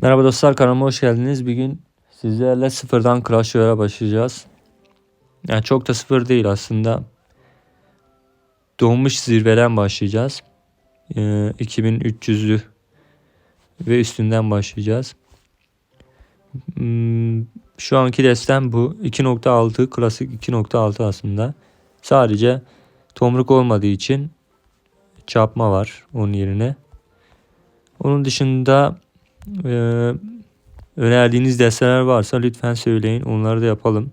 Merhaba dostlar kanalıma hoş geldiniz. Bugün sizlerle sıfırdan Clash Royale'a başlayacağız. Yani çok da sıfır değil aslında. Doğmuş zirveden başlayacağız. Ee, 2300'lü ve üstünden başlayacağız. Hmm, şu anki destem bu. 2.6 klasik 2.6 aslında. Sadece tomruk olmadığı için çarpma var onun yerine. Onun dışında ee, önerdiğiniz desteler varsa lütfen söyleyin. Onları da yapalım.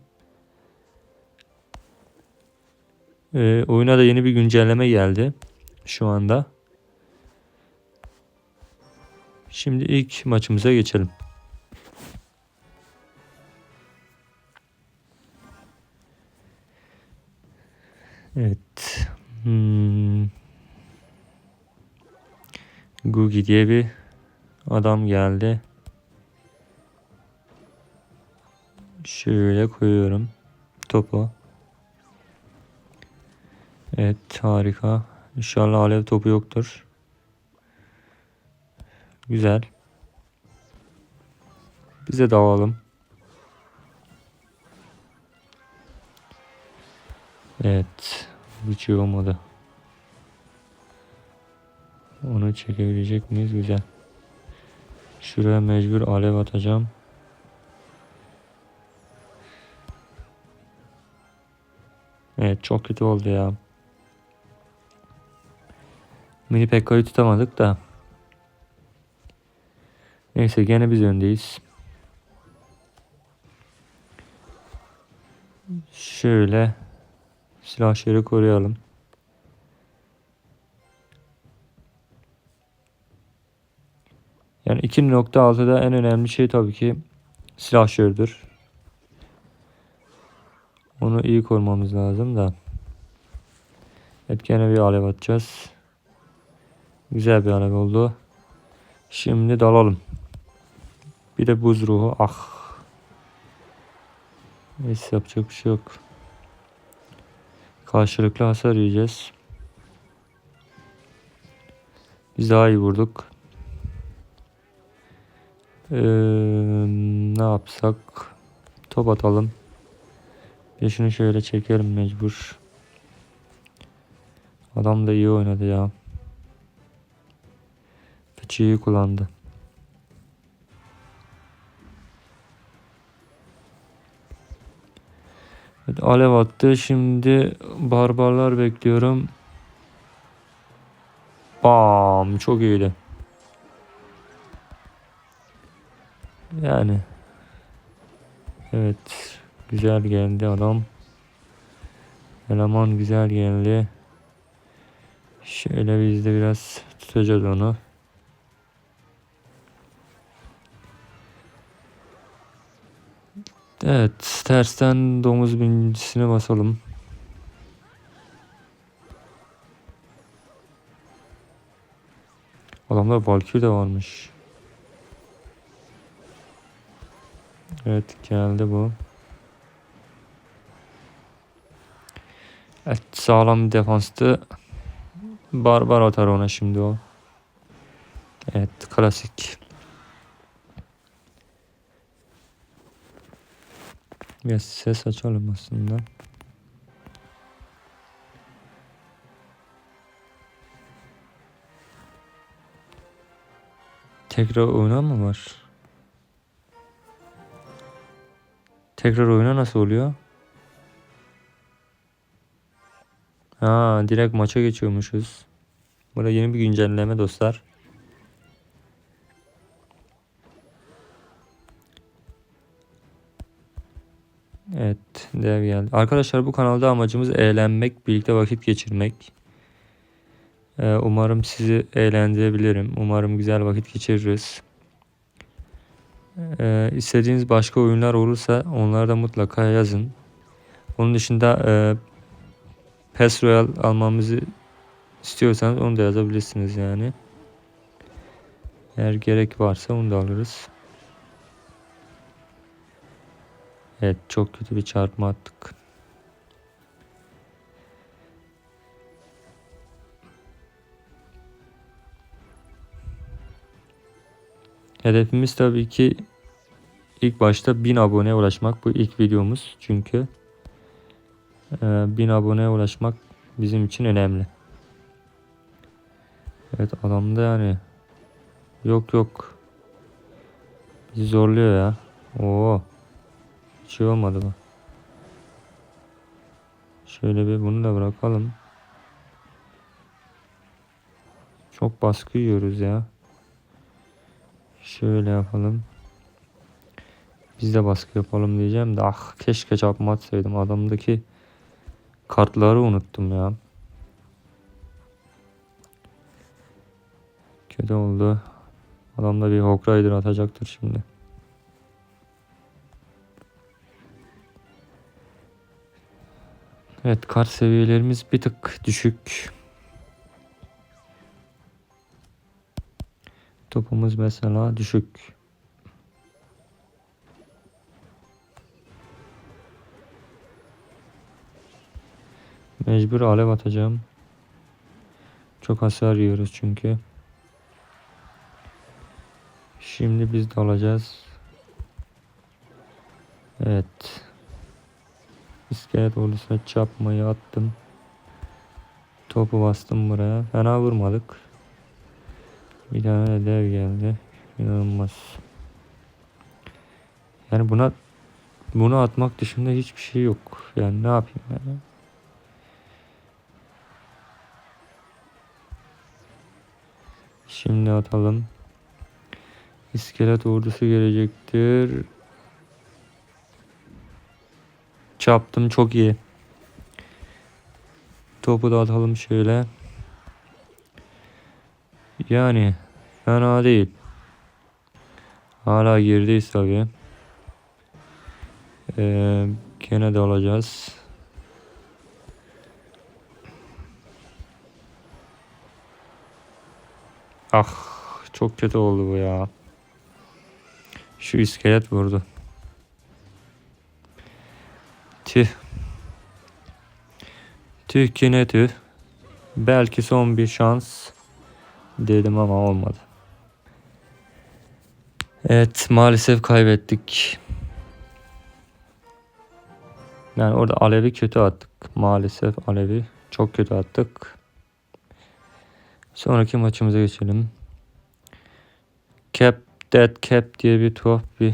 Ee, oyuna da yeni bir güncelleme geldi. Şu anda. Şimdi ilk maçımıza geçelim. Evet. Hmm. Gugi diye bir Adam geldi. Şöyle koyuyorum topu. Evet harika. İnşallah alev topu yoktur. Güzel. Bize dağılalım. Evet. Hiç iyi olmadı. Onu çekebilecek miyiz? Güzel. Şuraya mecbur alev atacağım. Evet çok kötü oldu ya. Mini Pekka'yı tutamadık da. Neyse gene biz öndeyiz. Şöyle silahları koruyalım. Yani 2.6'da en önemli şey tabii ki silahşördür. Onu iyi korumamız lazım da. Hep gene bir alev atacağız. Güzel bir alev oldu. Şimdi dalalım. Bir de buz ruhu. Ah. Neyse yapacak bir şey yok. Karşılıklı hasar yiyeceğiz. Biz daha iyi vurduk. Ee, ne yapsak? Top atalım. Bir şunu şöyle çekelim mecbur. Adam da iyi oynadı ya. Fıçı iyi kullandı. Evet, alev attı. Şimdi barbarlar bekliyorum. Bam çok iyiydi. Yani evet güzel geldi adam. Eleman güzel geldi. Şöyle biz de biraz tutacağız onu. Evet tersten domuz bincisine basalım. Adamda Valkyrie de varmış. Evet geldi bu. Evet sağlam bir defanstı. Barbar atar ona şimdi o. Evet klasik. Biraz ses açalım aslında. Tekrar oyuna mı var? Tekrar oyuna nasıl oluyor? Ha, direkt maça geçiyormuşuz. Burada yeni bir güncelleme dostlar. Evet, dev geldi. Arkadaşlar bu kanalda amacımız eğlenmek, birlikte vakit geçirmek. Ee, umarım sizi eğlendirebilirim. Umarım güzel vakit geçiririz. Ee, istediğiniz başka oyunlar olursa onları da mutlaka yazın. Onun dışında e, PES Royal almamızı istiyorsanız onu da yazabilirsiniz yani. Eğer gerek varsa onu da alırız. Evet çok kötü bir çarpma attık. Hedefimiz tabii ki ilk başta 1000 aboneye ulaşmak. Bu ilk videomuz çünkü. Ee, 1000 aboneye ulaşmak bizim için önemli. Evet adamda yani yok yok bizi zorluyor ya. Oo. Hiç şey olmadı bu. Şöyle bir bunu da bırakalım. Çok baskı yiyoruz ya. Şöyle yapalım. Biz de baskı yapalım diyeceğim de ah keşke çarpma atsaydım. Adamdaki kartları unuttum ya. Kötü oldu. Adam da bir Hawk Rider atacaktır şimdi. Evet kart seviyelerimiz bir tık düşük. Topumuz mesela düşük. Mecbur alev atacağım. Çok hasar yiyoruz çünkü. Şimdi biz de alacağız. Evet. İskelet ordusuna çapmayı attım. Topu bastım buraya. Fena vurmadık. Bir de dev geldi. İnanılmaz. Yani buna bunu atmak dışında hiçbir şey yok. Yani ne yapayım yani? Şimdi atalım. İskelet ordusu gelecektir. Çaptım çok iyi. Topu da atalım şöyle. Yani fena değil. Hala gerideyiz tabi. Ee, gene de alacağız. Ah çok kötü oldu bu ya. Şu iskelet vurdu. Tüh. Tüh ki tüh. Belki son bir şans dedim ama olmadı. Evet maalesef kaybettik. Yani orada Alevi kötü attık. Maalesef Alevi çok kötü attık. Sonraki maçımıza geçelim. Cap Dead Cap diye bir tuhaf bir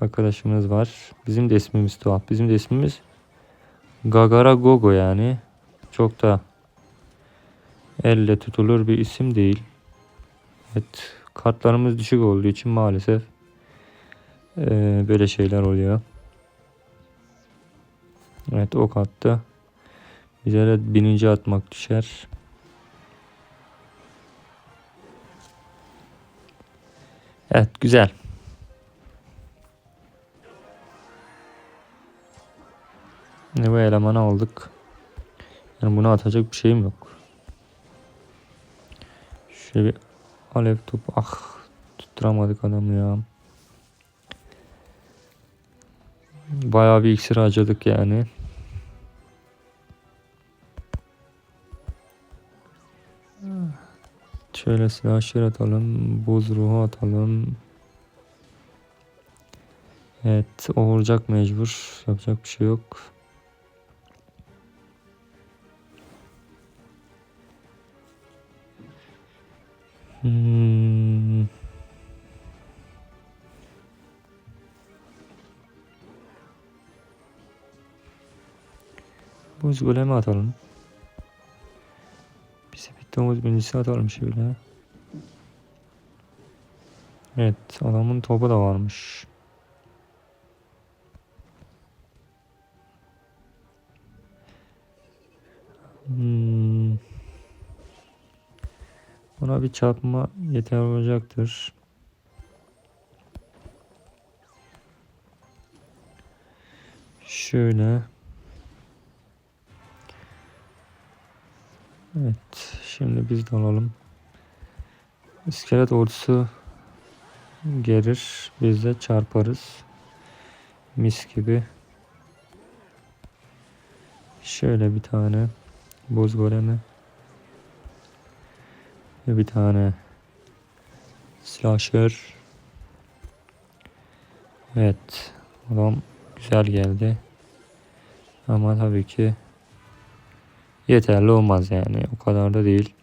arkadaşımız var. Bizim de ismimiz tuhaf. Bizim de ismimiz Gagara Gogo yani. Çok da elle tutulur bir isim değil. Evet kartlarımız düşük olduğu için maalesef e, böyle şeyler oluyor. Evet ok attı. Bize de bininci atmak düşer. Evet güzel. Ne bu elemanı aldık. Yani bunu atacak bir şeyim yok. Şöyle bir alev topu. Ah tutturamadık adamı ya. Bayağı bir iksir harcadık yani. Şöyle silahşır atalım. Buz ruhu atalım. Evet o vuracak mecbur. Yapacak bir şey yok. Hmm. Buz golemi atalım. Bir domuz binicisi atalım şöyle. Evet adamın topu da varmış. Hmm. Buna bir çarpma yeter olacaktır. Şöyle. Evet. Şimdi biz de alalım. İskelet ordusu gelir. Biz de çarparız. Mis gibi. Şöyle bir tane buz golemi. Ve bir tane slasher. Evet. Adam güzel geldi. Ama tabii ki yeterli olmaz yani. O kadar da değil.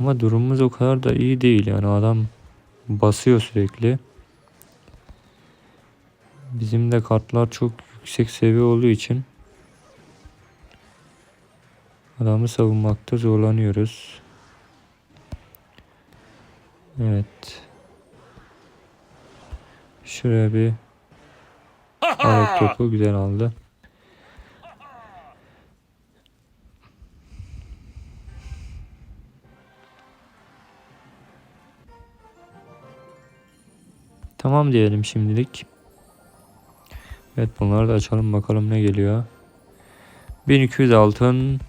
Ama durumumuz o kadar da iyi değil. Yani adam basıyor sürekli. Bizim de kartlar çok yüksek seviye olduğu için adamı savunmakta zorlanıyoruz. Evet. Şuraya bir ayak topu güzel aldı. Tamam diyelim şimdilik. Evet bunları da açalım bakalım ne geliyor. 1200 altın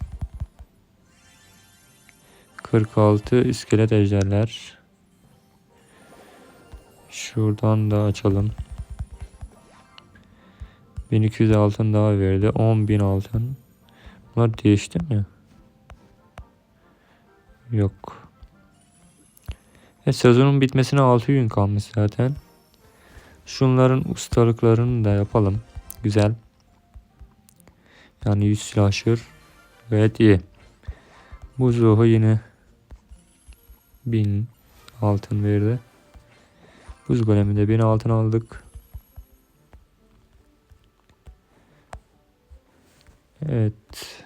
46 iskelet ejderler. Şuradan da açalım. 1200 altın daha verdi. 10.000 altın. Bunlar değişti mi? Yok. E, sezonun bitmesine 6 gün kalmış zaten. Şunların ustalıklarını da yapalım. Güzel. Yani 100 silahşır. Gayet iyi. Bu ruhu yine 1000 altın verdi. Buz goleminde 1000 altın aldık. Evet.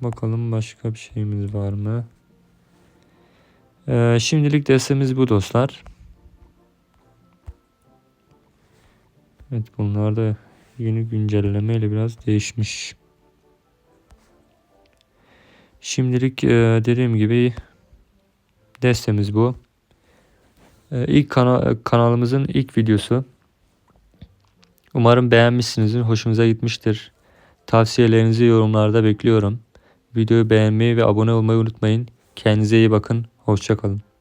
Bakalım başka bir şeyimiz var mı? Ee, şimdilik destemiz bu dostlar. Evet bunlar da yeni güncellemeyle biraz değişmiş. Şimdilik e, dediğim gibi destemiz bu. E, ilk kana kanalımızın ilk videosu. Umarım beğenmişsinizdir. Hoşunuza gitmiştir. Tavsiyelerinizi yorumlarda bekliyorum. Videoyu beğenmeyi ve abone olmayı unutmayın. Kendinize iyi bakın. Hoşçakalın.